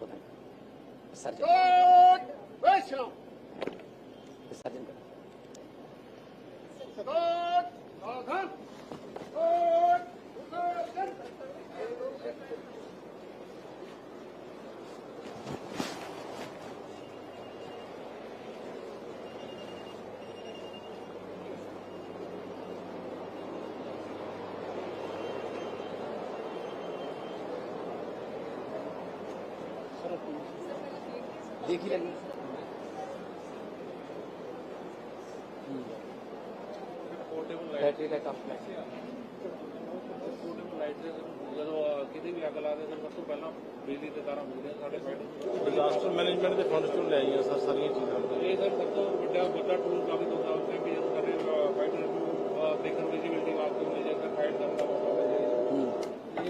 কোথায় ਦੇਖ ਲੈਣੀ ਪੋਰਟੇਬਲ ਲਾਈਟ ਬੈਟਰੀ ਦਾ ਕੰਮ ਹੈ। ਪੋਰਟੇਬਲ ਲਾਈਟ ਜਦੋਂ ਕਿਤੇ ਵੀ ਅਗਲਾ ਦੇ ਸਰ ਸਭ ਤੋਂ ਪਹਿਲਾਂ ਬਿਜਲੀ ਦੇ ਤਾਰਾਂ ਹੁੰਦੇ ਸਾਡੇ ਪਿੰਡ। ਡਿਜ਼ਾਸਟਰ ਮੈਨੇਜਮੈਂਟ ਦੇ ਫੰਡਸ ਤੋਂ ਲੈ ਆਈਆਂ ਸਰ ਸਾਰੀਆਂ ਸਭ ਤੋਂ ਵੱਡਾ ਵੱਡਾ ਟੂਲ ਕਾਫੀ ਤੋਂ ਦਾ ਹੈ ਕਿ ਜਦੋਂ ਵਾਸਤੇ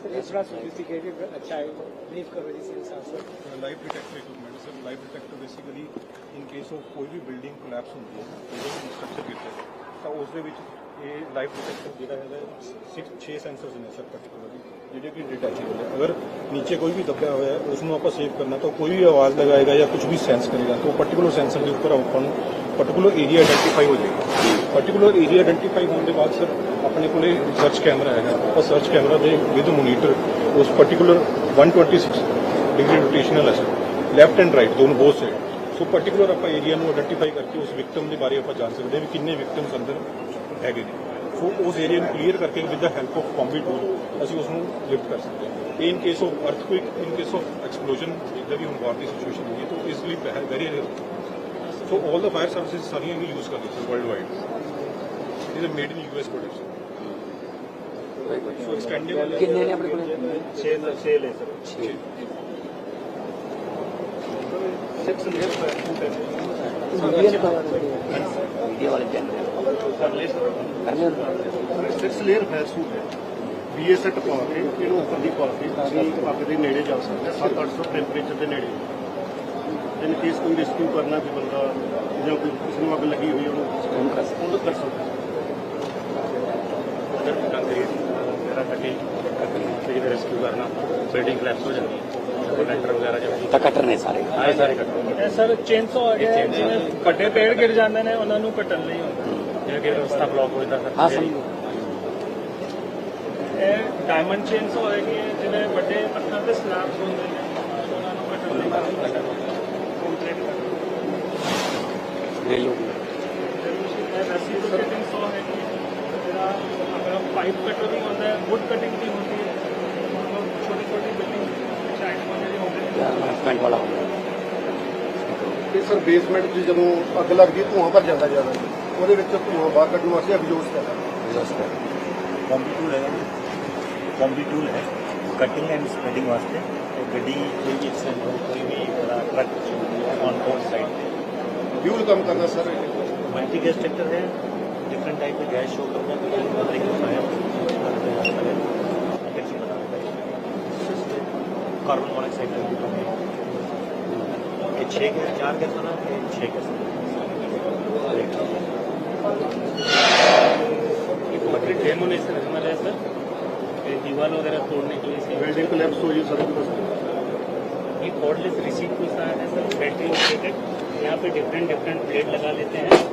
मिनट ये थोड़ा सोफिस्टिकेटेड अच्छा है ब्रीफ करो जिसके हिसाब से life detector equipment sir life detector basically in case of ਕੋਈ ਵੀ ਬਿਲਡਿੰਗ ਕੋਲੈਪਸ ਹੁੰਦੀ ਹੈ ਕੋਈ ਵੀ ਸਟਰਕਚਰ ਗਿਰਦਾ ਹੈ ਤਾਂ ਉਸ ਦੇ ਵਿੱਚ ਇਹ ਲਾਈਫ ਡਿਟੈਕਟਰ ਜਿਹੜਾ ਹੈਗਾ 6 6 ਸੈਂਸਰਸ ਨੇ ਸਰ ਪਾਰਟਿਕੂਲਰਲੀ ਜਿਹੜੇ ਕਿ ਡਿਟੈਚੇਬਲ ਹੈ ਅਗਰ ਨੀਚੇ ਕੋਈ ਵੀ ਦੱਬਿਆ ਹੋਇਆ ਹੈ ਉਸ ਨੂੰ ਆਪਾਂ ਸੇਵ ਕਰਨਾ ਤਾਂ ਕੋਈ ਵੀ ਆਵਾਜ਼ ਲਗਾਏਗਾ ਜਾਂ ਕੁਝ ਵੀ ਸੈਂਸ ਕਰੇਗਾ ਤਾਂ ਉਹ ਪਾਰਟਿਕੂਲਰ ਸੈਂਸਰ ਦੇ ਉੱਪਰ ਆਪਾਂ ਨੂੰ ਪਾਰਟਿਕੂਲਰ ਏਰੀਆ ਆਇਡੈਂਟੀਫਾਈ ਹੋ ਜਾਏਗਾ ਪਾਰਟਿਕੂਲਰ ਏਰੀਆ ਆਇਡੈਂਟੀਫਾਈ ਹੋਣ ਦੇ ਬਾਅਦ ਸਰ ਆਪਣੇ ਕੋਲੇ ਸਰਚ ਕੈਮਰਾ ਹੈਗਾ ਆਪਾਂ ਸਰਚ ਕੈਮਰਾ ਦੇ ਵਿਦ ਮੋਨੀਟਰ ਉਸ ਪਾਰਟਿਕੂਲਰ 126 ਡਿਗਰੀ ਰੋਟੇਸ਼ਨਲ ਹੈ ਸਰ ਲੈਫਟ ਐਂਡ ਰਾਈਟ ਦੋਨੋਂ ਬੋਥ ਸਾਈਡ ਸੋ ਪਾਰਟਿਕੂਲਰ ਆਪਾਂ ਏਰੀਆ ਨੂੰ ਆਇਡੈਂਟੀਫਾਈ ਕਰਕੇ ਉਸ ਵਿਕਟਮ ਦੇ ਬਾਰੇ ਆਪਾਂ ਜਾਣ ਸਕਦੇ ਹਾਂ ਵੀ ਕਿੰਨੇ ਵਿਕਟਮਸ ਅੰਦਰ ਹੈਗੇ ਨੇ ਸੋ ਉਸ ਏਰੀਆ ਨੂੰ ਕਲੀਅਰ ਕਰਕੇ with the help of combi tool ਅਸੀਂ ਉਸ ਨੂੰ ਲਿਫਟ ਕਰ ਸਕਦੇ ਹਾਂ in case of earthquake in case of explosion ਜਿੱਦਾਂ ਵੀ ਹੁਣ ਵਾਰ ਦੀ ਸਿਚੁਏਸ਼ਨ ਹੋਈ ਹੈ ਤਾਂ easily very So all the fire services ਸਾਰੀਆਂ ਵੀ use ਕਰਦੀ ਸੀ worldwide. This is made in US production. So expandable ਕਿੰਨੇ ਨੇ ਆਪਣੇ ਕੋਲ 6 6 ਲੈ sir 6 600 per Indian power India ਵਾਲੇ ਜਨਰਲ ਸਰ ਲੈ ਸਰ ਕਰਨੇ ਸਿਕਸ ਲੇਅਰ ਫਾਇਰ ਸੂਟ ਹੈ ਬੀਏ ਸੈਟ ਇਹਨੂੰ ਉੱਪਰ ਦੀ ਪਾ ਕੇ ਤੁਸੀਂ ਦੇ ਨੇੜੇ ਜਾ ਸਕਦੇ 7-800 ਟੈਂਪਰੇਚਰ ਦੇ ਨੇੜੇ ਇਨ ਕੇਸ ਕੋਈ ਰੈਸਕਿਊ ਕਰਨਾ ਕੋਈ ਬੰਦਾ ਜਾਂ ਕੋਈ ਕਿਸ ਨੂੰ ਅੱਗ ਲੱਗੀ ਹੋਈ ਉਹਨੂੰ ਉਹਨੂੰ ਕਰ ਸਕਦਾ। ਅਗਰ ਕੰਮ ਕਰੀਏ ਵਗੈਰਾ ਕੱਟੀ ਤੇ ਜਿਹਦੇ ਰੈਸਕਿਊ ਕਰਨਾ ਬਿਲਡਿੰਗ ਕਲੈਪਸ ਹੋ ਜਾਂਦੀ ਹੈ ਵਗੈਰਾ ਜਾਂ ਤਾਂ ਕੱਟਰ ਨੇ ਸਾਰੇ। ਹਾਂ ਸਾਰੇ ਕੱਟਰ ਸਰ ਚੇਨਸ ਹੋ ਗਿਆ ਜਿਵੇਂ ਵੱਡੇ ਪੇੜ ਗਿਰ ਜਾਂਦੇ ਨੇ ਉਹਨਾਂ ਨੂੰ ਕੱਟਣ ਲਈ ਹੁੰਦਾ। ਜਿਵੇਂ ਕਿ ਰਸਤਾ ਬਲੌਕ ਹੋ ਜਾਂਦਾ ਹਾਂ ਸਹੀ ਇਹ ਡਾਇਮੰਡ ਚੇਨਸ ਹੋਏਗੀ ਜਿਵੇਂ ਵੱਡੇ ਪੱਥਰ ਦੇ ਸਲੈਬਸ ਹੁੰਦੇ ਨੇ ਉਹਨਾਂ ਨੂੰ ਕੱਟਣ ਲਈ। ਛੋਟੀ ਬਿਲਡਿੰਗ ਸਾਈਡ ਤੋਂ ਜਿਹੜੇ ਹੁੰਦੇ ਨੇ हस्बैंड वाला हो ਤੇ ਸਰ ਬੇਸਮੈਂਟ 'ਚ ਜਦੋਂ ਅੱਗ ਲੱਗਦੀ ਹੈ, ਧੂੰਆਂ ਭਰ ਜਾਂਦਾ ਜ਼ਿਆਦਾ ਉਹਦੇ ਵਿੱਚ ਧੂੰਆਂ ਬਾਹਰ ਕੱਢਣ ਵਾਸਤੇ ਐਗਜ਼ੌਸਟ ਹੈ एग्जॉस्ट है ਕੰਬੀ ਟੂਲ ਹੈ ਕੰਬੀ ਟੂਲ ਹੈ ਕਟਿੰਗ ਐਂਡ ਸਪਰੈਡਿੰਗ ਵਾਸਤੇ ਤੇ ਗੱਡੀ ਕੋਈ ਵੀ ਐਕਸੀਡੈਂਟ ਹੋ ਕੋਈ ਵੀ ਬੜਾ ਟਰੱਕ ਔਨ ਬੋਰਡ ਸਾਈਡ ਤੇ ਫਿਊਲ ਕੰਮ ਕਰਦਾ ਸਰ मल्टी गैस ट्रैक्टर है डिफरेंट टाइप के गैस शो करता है कार्बन मोनोक्साइड ये छः गैस चार गैस बना छः गैस मटेरियल डेमोनेशन हमारे सर। दीवार वगैरह तोड़ने के लिए बिल्डिंग कोलैप्स हो सर ये कॉर्डलेस रिसीट कुछ आया है सर। बैटरी लोकेटेड यहाँ पे डिफरेंट डिफरेंट प्लेट लगा लेते हैं।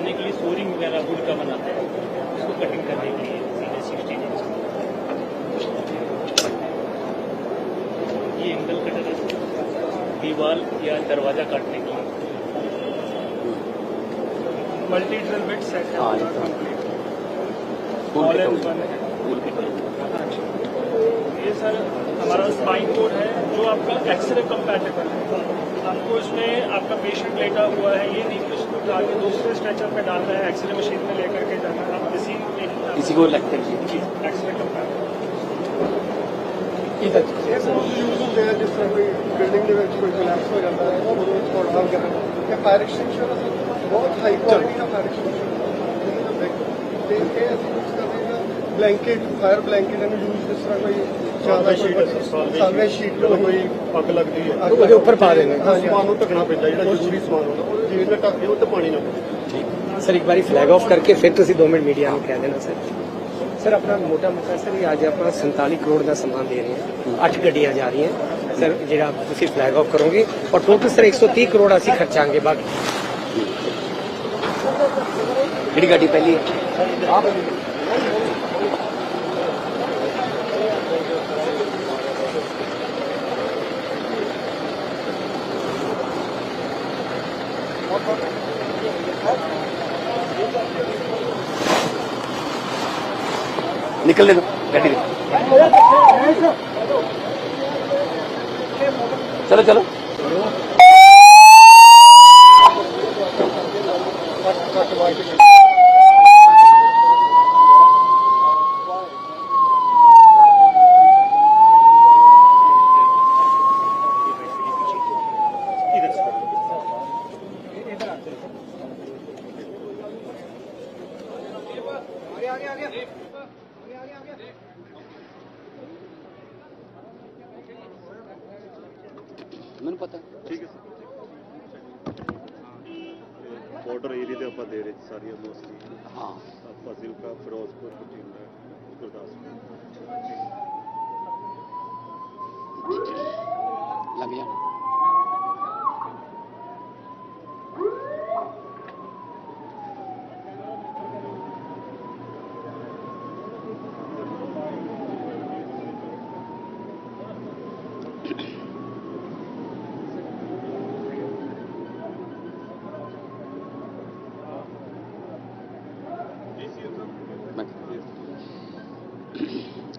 स्लैब को लिए सोरिंग वगैरह वुड का बनाते हैं। उसको कटिंग करने के लिए सीधे सिक्सटीन इंच ये एंगल कटर है। दीवार या दरवाज़ा काटने के लिए। मल्टी ड्रिल बिट सेट तो- ऑल हो। वन है हो ये सर हमारा स्पाइन कोड है जो आपका एक्सरे कंपैटिबल है। आपको इसमें आपका पेशेंट लेटा हुआ है ये नहीं कि उसको जाके दूसरे स्ट्रेचर पे डालना है एक्सरे मशीन में लेकर के जाना है आप इसी इसी को लेकर एक्सरे करना है जिस तरह कोई बिल्डिंग जाता है वो फायर एक्सटेंशन बहुत हाई क्वालिटी का fire extinguisher blanket fire blanket use जिस तरह कोई ਸਾਲਵੇ ਸ਼ੀਟ ਜਦੋਂ ਕੋਈ ਅੱਗ ਲੱਗਦੀ ਹੈ। ਉਹਦੇ ਉੱਪਰ ਪਾ ਦੇਣਾ। ਉਹ ਸਮਾਨ ਨੂੰ ਢੱਕਣਾ ਪੈਂਦਾ ਜਿਹੜਾ ਜ਼ਰੂਰੀ ਸਮਾਨ ਹੁੰਦਾ ਉਹ ਜੇ ਨਾ ਢੱਕ ਦਿਓ ਤੇ ਪਾਣੀ ਨਾ ਪਵੇ। ਸਰ ਇੱਕ ਵਾਰੀ ਫਲੈਗ ਆਫ ਕਰਕੇ ਫਿਰ ਤੁਸੀਂ 2 ਮਿੰਟ ਮੀਡੀਆ ਨੂੰ ਕਹਿ ਦੇਣਾ ਸਰ। ਸਰ ਆਪਣਾ ਮੋਟਾ ਮੋਟਾ ਸਰ ਇਹ ਅੱਜ ਆਪਾਂ 47 ਕਰੋੜ ਦਾ ਸਮਾਨ ਦੇ ਰਹੇ ਹਾਂ। 8 ਗੱਡੀਆਂ ਜਾ ਰਹੀਆਂ। ਸਰ ਜਿਹੜਾ ਤੁਸੀਂ ਫਲੈਗ ਆਫ ਕਰੋਗੇ ਔਰ ਟੋਟਲ ਸਰ 130 ਕਰੋੜ ਅਸੀਂ ਖਰਚਾਂਗੇ ਬਾਕੀ। ਕਿਹੜੀ ਗੱਡੀ ਪਹਿਲੀ? ਆਪ निकलने दो गाड़ी चलो चलो चलो ਮੈਨੂੰ ਪਤਾ ਠੀਕ ਹੈ ਬਾਰਡਰ ਏਰੀਆ ਤੇ ਆਪਾਂ ਦੇ ਰਹੇ ਜੀ ਸਾਰੀਆਂ ਮੋਸਟਲੀ ਹਾਂ ਫਾਜ਼ਿਲਕਾ ਫਿਰੋਜ਼ਪੁਰ ਬਠਿੰਡਾ ਗੁਰਦਾਸਪੁਰ ਲੱਗ ਜਾ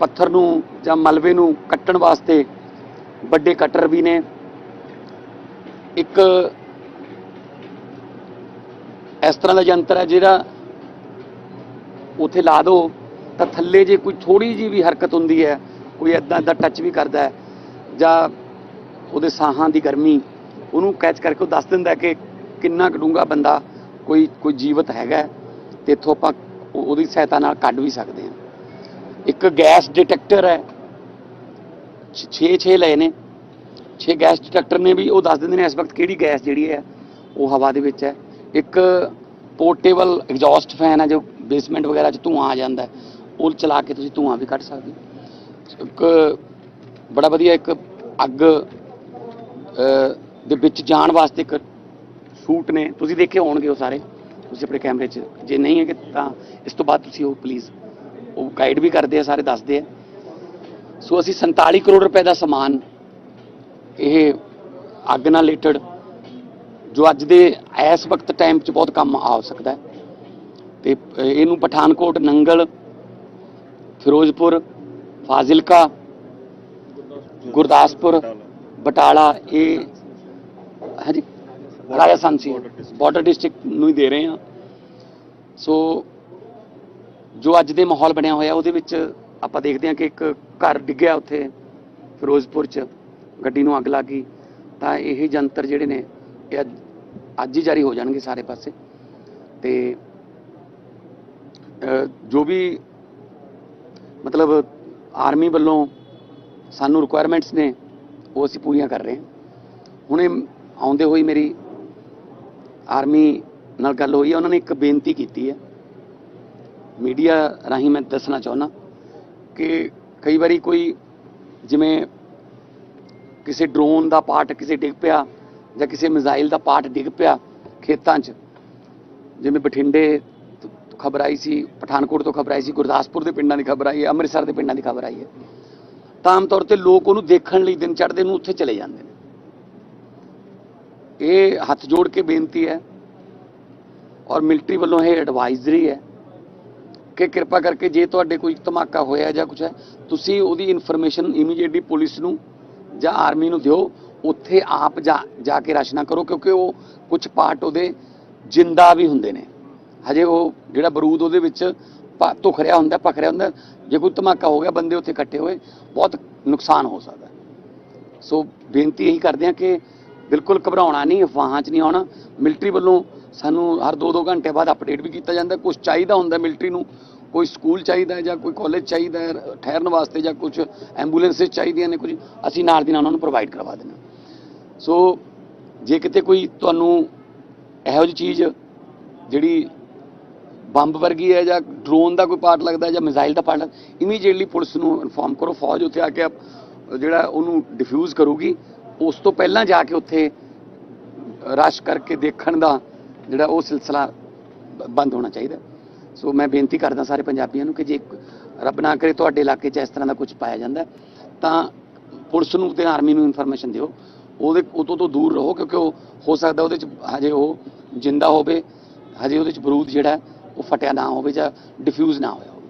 ਪੱਥਰ ਨੂੰ ਜਾਂ ਮਲਬੇ ਨੂੰ ਕੱਟਣ ਵਾਸਤੇ ਵੱਡੇ ਕਟਰ ਵੀ ਨੇ। ਇੱਕ ਇਸ ਤਰ੍ਹਾਂ ਦਾ ਯੰਤਰ ਹੈ ਜਿਹੜਾ ਉਥੇ ਲਾ ਦੋ ਤਾਂ ਥੱਲੇ ਜੇ ਕੋਈ ਥੋੜੀ ਜੀ ਵੀ ਹਰਕਤ ਹੁੰਦੀ ਹੈ, ਕੋਈ ਐਦਾਂ ਦਾ ਟੱਚ ਵੀ ਕਰਦਾ ਹੈ ਜਾਂ ਉਹਦੇ ਸਾਹਾਂ ਦੀ ਗਰਮੀ, ਉਹਨੂੰ ਕੈਚ ਕਰਕੇ ਉਹ ਦੱਸ ਦਿੰਦਾ ਕਿ ਕਿੰਨਾ ਕਡੂੰਗਾ ਬੰਦਾ ਕੋਈ ਕੋਈ ਜੀਵਤ ਹੈਗਾ ਹੈ ਤੇ ਇੱਥੋਂ ਆਪਾਂ ਉਹਦੀ ਸਹਾਇਤਾ ਨਾਲ ਕੱਢ ਵੀ ਸਕਦੇ ਹਾਂ। ਇੱਕ ਗੈਸ ਡਿਟੈਕਟਰ ਹੈ। 6 6 ਲਏ ਨੇ। 6 ਗੈਸ ਡਿਟੈਕਟਰ ਨੇ ਵੀ, ਉਹ ਦੱਸ ਦਿੰਦੇ ਨੇ ਇਸ ਵਕਤ ਕਿਹੜੀ ਗੈਸ ਜਿਹੜੀ ਹੈ, ਉਹ ਹਵਾ ਦੇ ਵਿੱਚ ਹੈ। ਇੱਕ ਪੋਰਟੇਬਲ ਐਗਜ਼ੌਸਟ ਫੈਨ ਹੈ, ਜੋ ਬੇਸਮੈਂਟ ਵਗੈਰਾ 'ਚ ਧੂਆਂ ਆ ਜਾਂਦਾ ਉਹ ਚਲਾ ਕੇ ਤੁਸੀਂ ਧੂਆਂ ਵੀ ਕੱਢ ਸਕਦੇ ਹੋ। ਇੱਕ ਬੜਾ ਵਧੀਆ ਇੱਕ ਅੱਗ ਦੇ ਵਿੱਚ ਜਾਣ ਵਾਸਤੇ ਇੱਕ ਸੂਟ ਨੇ। ਤੁਸੀਂ ਦੇਖੇ ਹੋਣਗੇ ਉਹ ਸਾਰੇ, ਤੁਸੀਂ ਆਪਣੇ ਕੈਮਰੇ 'ਚ। ਜੇ ਨਹੀਂ ਹੈ ਕਿ ਤਾਂ ਇਸ ਤੋਂ ਬਾਅਦ ਤੁਸੀਂ ਉਹ ਪਲੀਜ਼ ਉਹ ਗਾਈਡ ਵੀ ਕਰਦੇ ਆ ਸਾਰੇ ਦੱਸਦੇ ਆ। ਸੋ ਅਸੀਂ 47 ਕਰੋੜ ਰੁਪਏ ਦਾ ਸਮਾਨ ਇਹ ਅੱਗ ਨਾਲ ਰਿਲੇਟਡ ਜੋ ਅੱਜ ਦੇ ਇਸ ਵਕਤ ਟਾਈਮ 'ਚ ਬਹੁਤ ਕੰਮ ਆ ਸਕਦਾ ਹੈ। ਤੇ ਇਹਨੂੰ ਪਠਾਨਕੋਟ ਨੰਗਲ ਫਿਰੋਜ਼ਪੁਰ ਫਾਜ਼ਿਲਕਾ ਗੁਰਦਾਸਪੁਰ ਬਟਾਲਾ ਇਹ ਹਾਂਜੀ ਰਾਜਸਥਾਨ ਸੀ। ਬਾਰਡਰ ਡਿਸਟ੍ਰਿਕਟ ਨੂੰ ਹੀ ਦੇ ਰਹੇ ਹਾਂ। ਸੋ ਜੋ ਅੱਜ ਦੇ ਮਾਹੌਲ ਬਣਿਆ ਹੋਇਆ, ਉਹਦੇ ਵਿੱਚ ਆਪਾਂ ਦੇਖਦੇ ਹਾਂ ਕਿ ਇੱਕ ਘਰ ਡਿੱਗਿਆ ਉੱਥੇ, ਫਿਰੋਜ਼ਪੁਰ ਚ, ਗੱਡੀ ਨੂੰ ਅੱਗ ਲੱਗ ਗਈ। ਤਾਂ ਇਹ ਜੰਤਰ ਜਿਹੜੇ ਨੇ, ਇਹ ਅੱਜ- ਅੱਜ ਹੀ ਜਾਰੀ ਹੋ ਜਾਣਗੇ ਸਾਰੇ ਪਾਸੇ। ਤੇ ਜੋ ਵੀ ਮਤਲਬ ਆਰਮੀ ਵੱਲੋਂ ਸਾਨੂੰ ਰਿਕੁਆਇਰਮੈਂਟਸ ਨੇ, ਉਹ ਅਸੀਂ ਪੂਰੀਆਂ ਕਰ ਰਹੇ ਹਾਂ। ਹੁਣੇ ਆਉਂਦੇ ਹੋਈ ਮੇਰੀ ਆਰਮੀ ਨਾਲ ਗੱਲ ਹੋਈ ਹੈ, ਉਹਨਾਂ ਨੇ ਇੱਕ ਬੇਨਤੀ ਕੀਤੀ ਹੈ ਮੀਡੀਆ ਰਾਹੀਂ ਮੈਂ ਦੱਸਣਾ ਚਾਹੁੰਦਾ ਕਿ ਕਈ ਵਾਰੀ ਕੋਈ ਜਿਵੇਂ ਕਿਸੇ ਡਰੋਨ ਦਾ ਪਾਰਟ ਕਿਸੇ ਡਿੱਗ ਪਿਆ ਜਾਂ ਕਿਸੇ ਮਿਜ਼ਾਈਲ ਦਾ ਪਾਰਟ ਡਿੱਗ ਪਿਆ ਖੇਤਾਂ 'ਚ, ਜਿਵੇਂ ਬਠਿੰਡੇ ਖਬਰ ਆਈ ਸੀ, ਪਠਾਨਕੋਟ ਤੋਂ ਖਬਰ ਆਈ ਸੀ, ਗੁਰਦਾਸਪੁਰ ਦੇ ਪਿੰਡਾਂ ਦੀ ਖਬਰ ਆਈ ਹੈ, ਅੰਮ੍ਰਿਤਸਰ ਦੇ ਪਿੰਡਾਂ ਦੀ ਖਬਰ ਆਈ ਹੈ। ਤਾਂ ਆਮ ਤੌਰ ਤੇ ਲੋਕ ਉਹਨੂੰ ਦੇਖਣ ਲਈ ਦਿਨ ਚੜ੍ਹਦੇ ਨੂੰ ਉੱਥੇ ਚਲੇ ਜਾਂਦੇ ਨੇ। ਇਹ ਹੱਥ ਜੋੜ ਕੇ ਬੇਨਤੀ ਹੈ ਔਰ ਮਿਲਟਰੀ ਵੱਲੋਂ ਇਹ ਐਡਵਾਈਜ਼ਰੀ ਹੈ। ਕਿ ਕਿਰਪਾ ਕਰਕੇ ਜੇ ਤੁਹਾਡੇ ਕੋਈ ਧਮਾਕਾ ਹੋਇਆ ਜਾਂ ਕੁਝ ਹੈ, ਤੁਸੀਂ ਉਹਦੀ ਇਨਫੋਰਮੇਸ਼ਨ ਇਮੀਡੀਏਟਲੀ ਪੁਲਿਸ ਨੂੰ ਜਾਂ ਆਰਮੀ ਨੂੰ ਦਿਓ। ਉੱਥੇ ਆਪ ਜਾ ਕੇ ਰਸ਼ ਕਰੋ, ਕਿਉਂਕਿ ਉਹ ਕੁਝ ਪਾਰਟ ਉਹਦੇ ਜਿੰਦਾ ਵੀ ਹੁੰਦੇ ਨੇ। ਹਜੇ ਉਹ ਜਿਹੜਾ ਬਰੂਦ ਉਹਦੇ ਵਿੱਚ ਪ- ਧੁਖ ਰਿਹਾ ਹੁੰਦਾ ਪਖ ਰਿਹਾ ਹੁੰਦਾ, ਜੇ ਕੋਈ ਧਮਾਕਾ ਹੋ ਗਿਆ, ਬੰਦੇ ਉੱਥੇ ਇਕੱਠੇ ਹੋਏ, ਬਹੁਤ ਨੁਕਸਾਨ ਹੋ ਸਕਦਾ। ਸੋ ਬੇਨਤੀ ਇਹੀ ਕਰਦੇ ਹਾਂ ਕਿ ਬਿਲਕੁਲ ਘਬਰਾਉਣਾ ਨਹੀਂ, ਅਫਵਾਹਾਂ 'ਚ ਨਹੀਂ ਆਉਣਾ। ਮਿਲਟਰੀ ਵੱਲੋਂ ਸਾਨੂੰ ਹਰ 2-2 ਘੰਟੇ ਬਾਅਦ ਅਪਡੇਟ ਵੀ ਕੀਤਾ ਜਾਂਦਾ। ਕੁਝ ਚਾਹੀਦਾ ਹੁੰਦਾ ਮਿਲਟਰੀ ਨੂੰ, ਕੋਈ ਸਕੂਲ ਚਾਹੀਦਾ ਹੈ ਜਾਂ ਕੋਈ ਕਾਲਜ ਚਾਹੀਦਾ ਹੈ ਠਹਿਰਨ ਵਾਸਤੇ ਜਾਂ ਕੁਝ ਐਂਬੂਲੈਂਸਸ ਚਾਹੀਦੀਆਂ ਨੇ ਕੁਝ, ਅਸੀਂ ਨਾਲ ਦੀ ਨਾਲ ਉਹਨਾਂ ਨੂੰ ਪ੍ਰੋਵਾਈਡ ਕਰਵਾ ਦਿੰਦੇ ਹਾਂ। ਸੋ ਜੇ ਕਿਤੇ ਕੋਈ ਤੁਹਾਨੂੰ ਇਹੋ ਜਿਹੀ ਚੀਜ਼ ਜਿਹੜੀ ਬੰਬ ਵਰਗੀ ਹੈ ਜਾਂ ਡਰੋਨ ਦਾ ਕੋਈ ਪਾਰਟ ਲੱਗਦਾ ਜਾਂ ਮਿਜ਼ਾਈਲ ਦਾ ਪਾਰਟ ਇਮੀਡੀਏਟਲੀ ਪੁਲਿਸ ਨੂੰ ਇਨਫੋਰਮ ਕਰੋ, ਫੌਜ ਉੱਥੇ ਆ ਕੇ ਜਿਹੜਾ ਉਹਨੂੰ ਡਿਫਿਊਜ਼ ਕਰੂਗੀ। ਉਸ ਤੋਂ ਪਹਿਲਾਂ ਜਾ ਕੇ ਉੱਥੇ ਰਸ਼ ਕਰਕੇ ਦੇਖਣ ਦਾ ਜਿਹੜਾ ਉਹ ਸਿਲਸਿਲਾ ਬ- ਬੰਦ ਹੋਣਾ ਚਾਹੀਦਾ। ਸੋ ਮੈਂ ਬੇਨਤੀ ਕਰਦਾ ਸਾਰੇ ਪੰਜਾਬੀਆਂ ਨੂੰ ਕਿ ਜੇ ਰੱਬ ਨਾ ਕਰੇ ਤੁਹਾਡੇ ਇਲਾਕੇ 'ਚ ਇਸ ਤਰ੍ਹਾਂ ਦਾ ਕੁਝ ਪਾਇਆ ਜਾਂਦਾ ਤਾਂ ਪੁਲਿਸ ਨੂੰ ਤੇ ਆਰਮੀ ਨੂੰ ਇਨਫੋਰਮੇਸ਼ਨ ਦਿਓ। ਉਹਦੇ ਉਹ ਤੋਂ ਦੂਰ ਰਹੋ ਕਿਉਂਕਿ ਉਹ ਹੋ ਸਕਦਾ ਉਹਦੇ 'ਚ ਹਜੇ ਉਹ ਜਿੰਦਾ ਹੋਵੇ ਹਜੇ ਉਹਦੇ 'ਚ ਬਰੂਦ ਜਿਹੜਾ ਉਹ ਫਟਿਆ ਨਾ ਹੋਵੇ ਜਾਂ ਡਿਫਿਊਜ਼ ਨਾ ਹੋਇਆ ਹੋਵੇ।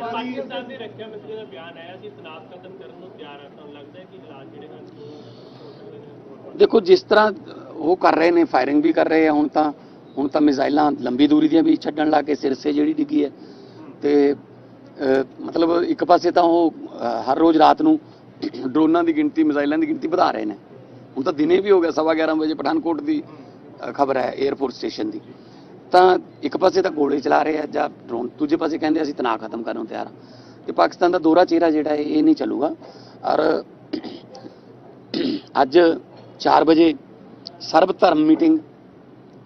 ਪਾਕਿਸਤਾਨ ਦੇ ਰੱਖਿਆ ਮੰਤਰੀ ਦਾ ਬਿਆਨ ਆਇਆ ਸੀ ਤਨਾਬ ਖਤਮ ਕਰਨ ਨੂੰ ਤਿਆਰ ਹੈ ਤੁਹਾਨੂੰ ਲੱਗਦਾ ਹੈ ਕਿ ਹਾਲਾਤ ਜਿਹੜੇ ਹਨ ਹੋ ਸਕਦੇ ਨੇ ਦੇਖੋ ਜਿਸ ਤਰ੍ਹਾਂ ਉਹ ਕਰ ਰਹੇ ਨੇ ਫਾਇਰਿੰਗ ਵੀ ਕਰ ਰਹੇ ਆ ਹੁਣ ਤਾਂ। ਹੁਣ ਤਾਂ ਮਿਜ਼ਾਈਲਾਂ ਲੰਬੀ ਦੂਰੀ ਦੀਆਂ ਵੀ ਛੱਡਣ ਲੱਗ ਕੇ ਸਿਰਸੇ ਜਿਹੜੀ ਡਿੱਗੀ ਹੈ। ਤੇ ਮਤਲਬ ਇੱਕ ਪਾਸੇ ਤਾਂ ਉਹ ਹਰ ਰੋਜ਼ ਰਾਤ ਨੂੰ ਡਰੋਨਾਂ ਦੀ ਗਿਣਤੀ, ਮਿਜ਼ਾਈਲਾਂ ਦੀ ਗਿਣਤੀ ਵਧਾ ਰਹੇ ਨੇ। ਹੁਣ ਤਾਂ ਦਿਨੇ ਵੀ ਹੋ ਗਿਆ, ਸਵਾ 11 ਵਜੇ ਪਠਾਨਕੋਟ ਦੀ ਖਬਰ ਹੈ 에ਅਰਪੋਰਟ ਸਟੇਸ਼ਨ ਦੀ। ਤਾਂ ਇੱਕ ਪਾਸੇ ਤਾਂ ਗੋਲੇ ਚਲਾ ਰਹੇ ਆ, ਜਾਂ ਡਰੋਨ ਦੂਜੇ ਪਾਸੇ ਕਹਿੰਦੇ ਅਸੀਂ ਤਣਾਅ ਖਤਮ ਕਰਨ ਨੂੰ ਤਿਆਰ ਹਾਂ ਤੇ ਪਾਕਿਸਤਾਨ ਦਾ ਦੋਹਰਾ ਚਿਹਰਾ ਜਿਹੜਾ ਹੈ ਇਹ ਨਹੀਂ ਚੱਲੂਗਾ। ਔਰ ਅੱਜ 4 ਵਜੇ ਸਰਬ ਧਰਮ ਮੀਟਿੰਗ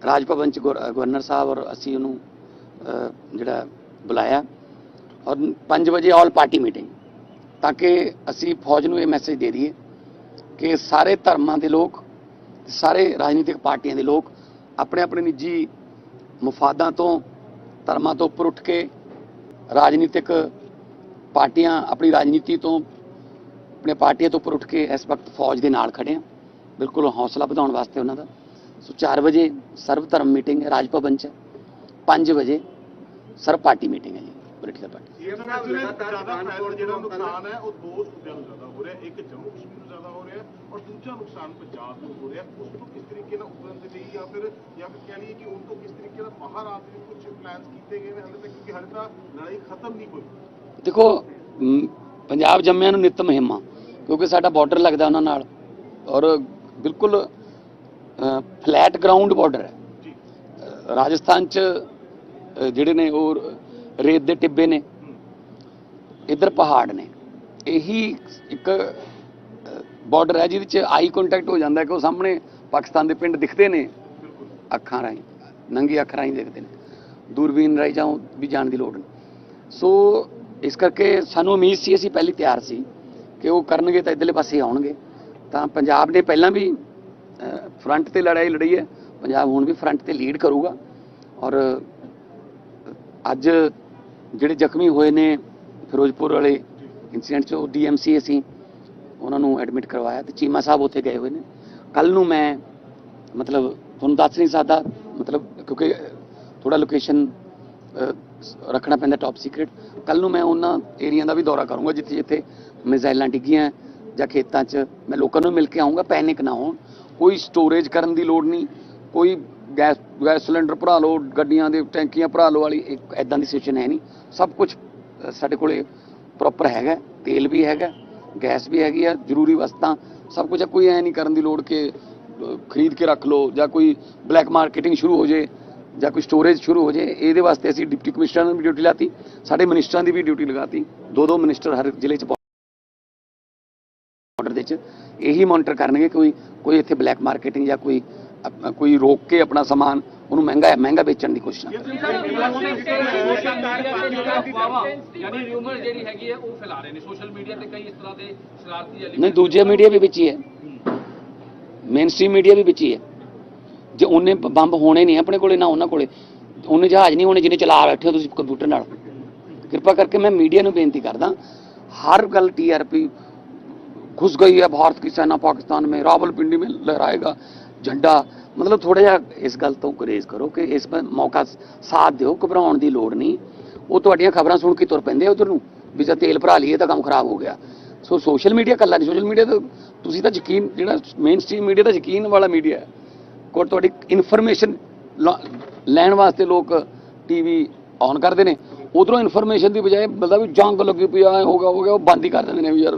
ਰਾਜ ਭਵਨ ਚ ਗਵਰ- ਗਵਰਨਰ ਸਾਹਿਬ ਔਰ ਅਸੀਂ ਉਹਨੂੰ ਜਿਹੜਾ ਬੁਲਾਇਆ ਔਰ 5 ਵਜੇ ਆਲ ਪਾਰਟੀ ਮੀਟਿੰਗ ਤਾਂ ਕਿ ਅਸੀਂ ਫੌਜ ਨੂੰ ਇਹ ਮੈਸੇਜ ਦੇ ਦਈਏ ਕਿ ਸਾਰੇ ਧਰਮਾਂ ਦੇ ਲੋਕ, ਸਾਰੇ ਰਾਜਨੀਤਿਕ ਪਾਰਟੀਆਂ ਦੇ ਲੋਕ ਆਪਣੇ ਆਪਣੇ ਨਿੱਜੀ ਮਫਾਦਾਂ ਤੋਂ, ਧਰਮਾਂ ਤੋਂ ਉੱਪਰ ਉੱਠ ਕੇ ਰਾਜਨੀਤਿਕ ਪਾਰਟੀਆਂ ਆਪਣੀ ਰਾਜਨੀਤੀ ਤੋਂ, ਆਪਣੇ ਪਾਰਟੀਆਂ ਤੋਂ ਉੱਪਰ ਉੱਠ ਕੇ ਇਸ ਵਕਤ ਫੌਜ ਦੇ ਨਾਲ ਖੜੇ ਆ ਬਿਲਕੁਲ ਹੌਸਲਾ ਵਧਾਉਣ ਵਾਸਤੇ ਉਹਨਾਂ ਦਾ। ਸੋ 4 ਵਜੇ ਸਰਵ ਧਰਮ ਮੀਟਿੰਗ ਹੈ ਰਾਜ ਭਵਨ ਚ। 5 ਵਜੇ ਸਰਬ ਪਾਰਟੀ ਮੀਟਿੰਗ ਹੈ ਜੀ ਪੋਲੀਟੀਕਲ ਪਾਰਟੀ ਜ਼ਿਆਦਾ ਫੈਲ ਜਿਹੜਾ ਨੁਕਸਾਨ ਹੈ ਉਹ ਦੋ ਸੂਬਿਆਂ ਨੂੰ ਜ਼ਿਆਦਾ ਹੋ ਰਿਹਾ ਇੱਕ ਜੰਮੂ ਕਸ਼ਮੀਰ ਨੂੰ ਜ਼ਿਆਦਾ ਹੋ ਰਿਹਾ ਔਰ ਦੂਜਾ ਨੁਕਸਾਨ ਪੰਜਾਬ ਨੂੰ ਹੋ ਰਿਹਾ। ਉਸ ਤੋਂ ਕਿਸ ਤਰੀਕੇ ਨਾਲ ਉਬਰਨ ਦੇ ਲਈ ਜਾਂ ਫਿਰ ਜਾਂ ਫਿਰ ਕਹਿ ਲਈਏ ਕਿ ਉਸ ਤੋਂ ਕਿਸ ਤਰੀਕੇ ਨਾਲ ਮਹਾਰਾਤ ਦੇ ਕੁਝ ਪਲਾਨਸ ਕੀਤੇ ਗਏ ਨੇ ਹਾਲੇ ਤੱਕ ਕਿਉਂਕਿ ਹਾਲੇ ਤਾਂ ਲੜਾਈ ਖਤਮ ਨਹੀਂ ਹੋਈ। ਦੇਖੋ ਪੰਜਾਬ ਜੰਮਿਆਂ ਨੂੰ ਨਿਤ ਮਹਿਮਾ ਕਿਉਂਕਿ ਸਾਡਾ ਬਾਰਡਰ ਲੱਗਦਾ ਉਹਨਾਂ ਨਾਲ ਔਰ ਬਿਲਕੁਲ ਫਲੈਟ ਗਰਾਊਂਡ ਬਾਰਡਰ ਹੈ। ਰਾਜਸਥਾਨ ਚ ਜਿਹੜੇ ਨੇ ਉਹ ਰੇਤ ਦੇ ਟਿੱਬੇ ਨੇ। ਇੱਧਰ ਪਹਾੜ ਨੇ। ਇਹੀ ਇੱਕ ਬਾਰਡਰ ਹੈ ਜਿਹਦੇ ਚ ਆਈ ਕੰਟੈਕਟ ਹੋ ਜਾਂਦਾ ਕਿ ਉਹ ਸਾਹਮਣੇ ਪਾਕਿਸਤਾਨ ਦੇ ਪਿੰਡ ਦਿਖਦੇ ਨੇ। ਅੱਖਾਂ ਰਾਹੀਂ ਨੰਗੀ ਅੱਖ ਰਾਹੀਂ ਦਿਖਦੇ ਨੇ। ਦੂਰਬੀਨ ਰਾਹੀਂ ਜਾਂ ਵੀ ਜਾਣ ਦੀ ਲੋੜ ਨਹੀਂ। ਸੋ ਇਸ ਕਰਕੇ ਸਾਨੂੰ ਉਮੀਦ ਸੀ ਅਸੀਂ ਪਹਿਲੀ ਤਿਆਰ ਸੀ ਕਿ ਉਹ ਕਰਨਗੇ ਤਾਂ ਇਧਰਲੇ ਪਾਸੇ ਆਉਣਗੇ। ਤਾਂ ਪੰਜਾਬ ਨੇ ਪਹਿਲਾਂ ਵੀ ਫਰੰਟ ਤੇ ਲੜਾਈ ਲੜੀ ਹੈ। ਪੰਜਾਬ ਹੁਣ ਵੀ ਫਰੰਟ ਤੇ ਲੀਡ ਕਰੂਗਾ। ਔਰ ਅੱਜ ਜਿਹੜੇ ਜ਼ਖਮੀ ਹੋਏ ਨੇ ਫਿਰੋਜ਼ਪੁਰ ਵਾਲੇ ਇਨਸੀਡੈਂਟ 'ਚ, ਉਹ ਡੀਐਮਸੀ ਅਸੀਂ ਉਹਨਾਂ ਨੂੰ ਐਡਮਿਟ ਕਰਵਾਇਆ ਤੇ ਚੀਮਾ ਸਾਹਿਬ ਉੱਥੇ ਗਏ ਹੋਏ ਨੇ। ਕੱਲ ਨੂੰ ਮੈਂ, ਮਤਲਬ, ਤੁਹਾਨੂੰ ਦੱਸ ਨਹੀਂ ਸਕਦਾ, ਮਤਲਬ, ਕਿਉਂਕਿ ਥੋੜਾ ਲੋਕੇਸ਼ਨ ਰੱਖਣਾ ਪੈਂਦਾ ਟੌਪ ਸੀਕ੍ਰੀਟ ਕੱਲ ਨੂੰ ਮੈਂ ਉਹਨਾਂ ਏਰੀਆ ਦਾ ਵੀ ਦੌਰਾ ਕਰੂੰਗਾ ਜਿੱਥੇ ਜਿੱਥੇ ਮਿਜ਼ਾਈਲਾਂ ਡਿੱਗੀਆਂ ਜਾਂ ਖੇਤਾਂ 'ਚ ਮੈਂ ਲੋਕਾਂ ਨੂੰ ਮਿਲ ਕੇ ਆਉਂਗਾ ਪੈਨਿਕ ਨਾ ਹੋਣ। ਕੋਈ ਸਟੋਰੇਜ ਕਰਨ ਦੀ ਲੋੜ ਨਹੀਂ। ਕੋਈ ਗੈਸ ਗੈਸ ਸਿਲੰਡਰ ਭਰਾ ਲਓ, ਗੱਡੀਆਂ ਦੇ ਟੈਂਕੀਆਂ ਭਰਾ ਲਓ ਵਾਲੀ, ਇੱਕ ਐਦਾਂ ਦੀ ਸਿਚੁਏਸ਼ਨ ਹੈ ਨਹੀਂ। ਸਭ ਕੁਝ ਸਾਡੇ ਕੋਲੇ ਪ੍ਰੋਪਰ ਹੈਗਾ ਤੇਲ ਵੀ ਹੈਗਾ ਗੈਸ ਵੀ ਹੈਗੀ ਆ ਜ਼ਰੂਰੀ ਵਸਤਾਂ, ਸਭ ਕੁਝ ਕੋਈ ਐ ਨਹੀਂ ਕਰਨ ਦੀ ਲੋੜ ਕਿ ਖਰੀਦ ਕੇ ਰੱਖ ਲਓ ਜਾਂ ਕੋਈ ਬਲੈਕ ਮਾਰਕੀਟਿੰਗ ਸ਼ੁਰੂ ਹੋ ਜੇ ਜਾਂ ਕੋਈ ਸਟੋਰੇਜ ਸ਼ੁਰੂ ਹੋ ਜੇ। ਇਹਦੇ ਵਾਸਤੇ ਅਸੀਂ ਡਿਪਟੀ ਕਮਿਸ਼ਨਰ ਨੂੰ ਵੀ ਡਿਊਟੀ ਲਾਤੀ, ਸਾਡੇ ਮਿਨਿਸਟਰਾਂ ਦੀ ਵੀ ਡਿਊਟੀ ਲਗਾਤੀ। ਦੋ ਦੋ ਮਿਨਿਸਟਰ ਹਰ ਜ਼ਿਲ੍ਹੇ 'ਚ ਪਾਊਡਰ ਦੇ ਵਿੱਚ ਇਹੀ ਮੋਨਿਟਰ ਕਰਨਗੇ ਕੋਈ ਕੋਈ ਇੱਥੇ ਬਲੈਕ ਮਾਰਕੀਟਿੰਗ ਜਾਂ ਕੋਈ ਕੋਈ ਰੋਕ ਕੇ ਆਪਣਾ ਸਮਾਨ ਉਹਨੂੰ ਮਹਿੰਗਾ ਮਹਿੰਗਾ ਵੇਚਣ ਦੀ ਕੋਸ਼ਿਸ਼ ਨਾ ਨਹੀਂ ਦੂਜੇ ਮੀਡੀਆ ਵੀ ਵਿੱਚ ਹੀ ਹੈ। ਮੇਨਸਟ੍ਰੀਮ ਮੀਡੀਆ ਵੀ ਵਿੱਚ ਹੀ ਹੈ। ਜੇ ਉਹਨੇ ਬੰਬ ਹੋਣੇ ਨਹੀਂ ਆਪਣੇ ਕੋਲੇ ਨਾ ਉਹਨਾਂ ਕੋਲੇ ਉਹਨੇ ਜਹਾਜ਼ ਨਹੀਂ ਹੋਣੇ ਜਿਹਨੇ ਚਲਾ ਬੈਠੇ ਹੋ ਤੁਸੀਂ ਕੰਪਿਊਟਰ ਨਾਲ। ਕਿਰਪਾ ਕਰਕੇ ਮੈਂ ਮੀਡੀਆ ਨੂੰ ਬੇਨਤੀ ਕਰਦਾ ਹਰ ਗੱਲ ਟੀਆਰਪੀ घुस गई है भारत की सेना पाकिस्तान में रावलपिंडी में लहराएगा झंडा ਮਤਲਬ ਥੋੜਾ ਜਿਹਾ ਇਸ ਗੱਲ ਤੋਂ ਗੁਰੇਜ਼ ਕਰੋ ਕਿ ਇਸ ਪਰ ਮੌਕਾ ਸਾਥ ਦਿਓ ਘਬਰਾਉਣ ਦੀ ਲੋੜ ਨਹੀਂ ਉਹ ਤੁਹਾਡੀਆਂ ਖਬਰਾਂ ਸੁਣ ਕੇ ਤੁਰ ਪੈਂਦੇ ਆ ਉਧਰ ਨੂੰ ਵੀ ਜੇ ਤੇਲ ਭਰਾ ਲਈਏ ਤਾਂ ਕੰਮ ਖਰਾਬ ਹੋ ਗਿਆ ਸੋ ਸੋਸ਼ਲ ਮੀਡੀਆ ਕੱਲਾ ਨਹੀਂ ਸੋਸ਼ਲ ਮੀਡੀਆ ਤਾਂ ਤੁਸੀਂ ਤਾਂ ਯਕੀਨ ਜਿਹੜਾ ਮੇਨ ਸਟ੍ਰੀਮ ਮੀਡੀਆ ਤਾਂ ਯਕੀਨ ਵਾਲਾ ਮੀਡੀਆ ਹੈ ਕੋਲ ਤੁਹਾਡੀ ਇਨਫੋਰਮੇਸ਼ਨ ਲੈਣ ਵਾਸਤੇ ਲੋਕ ਟੀਵੀ ਔਨ ਕਰਦੇ ਨੇ ਉਧਰੋਂ ਇਨਫੋਰਮੇਸ਼ਨ ਦੀ ਬਜਾਏ ਬਲਦਾ ਵੀ ਜੰਗ ਲੱਗੀ ਪਈ ਆ ਹੋ ਗਿਆ ਹੋ ਗਿਆ ਉਹ ਬੰਦ ਹੀ ਕਰ ਦਿੰਦੇ ਨੇ ਵੀ ਯਾਰ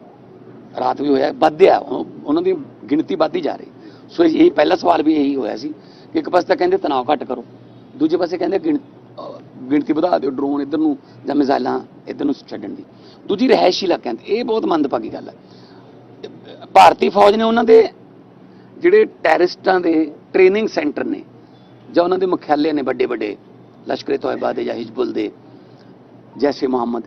ਰਾਤ ਵੀ ਹੋਇਆ, ਵਧਿਆ ਉਹਨਾਂ ਦੀ ਗਿਣਤੀ ਵੱਧਦੀ ਜਾ ਰਹੀ। ਸੋ ਇਹ ਪਹਿਲਾ ਸਵਾਲ ਵੀ ਇਹੀ ਹੋਇਆ ਸੀ ਕਿ ਇੱਕ ਪਾਸੇ ਤਾਂ ਕਹਿੰਦੇ ਤਣਾਅ ਘੱਟ ਕਰੋ, ਦੂਜੇ ਪਾਸੇ ਕਹਿੰਦੇ ਗਿਣਤੀ ਵਧਾ ਦਿਓ ਡਰੋਨ ਇੱਧਰ ਨੂੰ ਜਾਂ ਮਿਜ਼ਾਈਲਾਂ ਇੱਧਰ ਨੂੰ ਛੱਡਣ ਦੀ। ਦੂਜੀ ਰਹਿائشੀ ਇਲਾਕਿਆਂ ਤੇ, ਇਹ ਬਹੁਤ ਮੰਦਭਾਗੀ ਗੱਲ ਹੈ ਭਾਰਤੀ ਫੌਜ ਨੇ ਉਹਨਾਂ ਦੇ ਜਿਹੜੇ ਟੈਰਰਿਸਟਾਂ ਦੇ ਟ੍ਰੇਨਿੰਗ ਸੈਂਟਰ ਨੇ, ਜਾਂ ਉਹਨਾਂ ਦੇ ਮੁਖਿਆਲੇ ਨੇ ਵੱਡੇ ਵੱਡੇ ਲਸ਼ਕਰੇ ਤੋਇਬਾ ਦੇ ਜਾਂ ਹਿਜ਼ਬੁਲ ਦੇ ਜੈਸ਼ੇ ਮੁਹੰਮਦ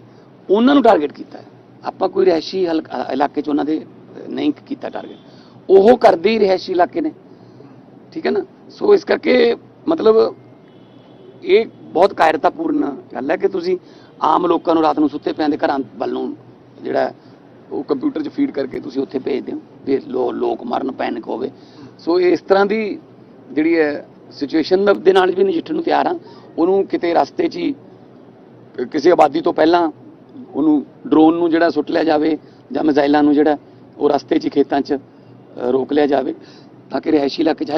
ਉਹਨਾਂ ਨੂੰ ਟਾਰਗੇਟ ਕੀਤਾ ਹੈ। ਆਪਾਂ ਕੋਈ ਰਹਿਸ਼ੀ ਇਲਾਕੇ ਚ ਉਹਨਾਂ ਦੇ ਨਹੀਂ ਕੀਤਾ ਟਾਰਗੇਟ ਉਹ ਕਰਦੇ ਹੀ ਰਹਿਸ਼ੀ ਇਲਾਕੇ ਨੇ। ਠੀਕ ਹੈ ਨਾ? ਸੋ ਇਸ ਕਰਕੇ ਮਤਲਬ ਇਹ ਬਹੁਤ ਕਾਇਰਤਾਪੂਰਨ ਗੱਲ ਹੈ ਕਿ ਤੁਸੀਂ ਆਮ ਲੋਕਾਂ ਨੂੰ ਰਾਤ ਨੂੰ ਸੁੱਤੇ ਪਿਆਂ ਦੇ ਘਰਾਂ ਵੱਲ ਨੂੰ ਜਿਹੜਾ ਉਹ ਕੰਪਿਊਟਰ 'ਚ ਫੀਡ ਕਰਕੇ ਤੁਸੀਂ ਉੱਥੇ ਭੇਜਦੇ ਹੋ ਵੀ ਲੋ, ਲੋਕ ਮਰਨ ਪੈਨਿਕ ਹੋਵੇ। ਸੋ ਇਸ ਤਰ੍ਹਾਂ ਦੀ ਜਿਹੜੀ ਹੈ ਸਿਚੁਏਸ਼ਨ ਦੇ ਨਾਲ ਵੀ ਨਜਿੱਠਣ ਨੂੰ ਤਿਆਰ ਆ ਉਹਨੂੰ ਕਿਤੇ ਰਸਤੇ 'ਚ ਕਿਸੇ ਆਬਾਦੀ ਤੋਂ ਪਹਿਲਾਂ ਉਹਨੂੰ ਡਰੋਨ ਨੂੰ ਜਿਹੜਾ ਸੁੱਟ ਲਿਆ ਜਾਵੇ ਜਾਂ ਮਿਜ਼ਾਈਲਾਂ ਨੂੰ ਜਿਹੜਾ ਉਹ ਰਸਤੇ 'ਚ ਖੇਤਾਂ 'ਚ ਰੋਕ ਲਿਆ ਜਾਵੇ ਤਾਂ ਕਿ ਰਿਹਾਇਸ਼ੀ ਇਲਾਕੇ 'ਚ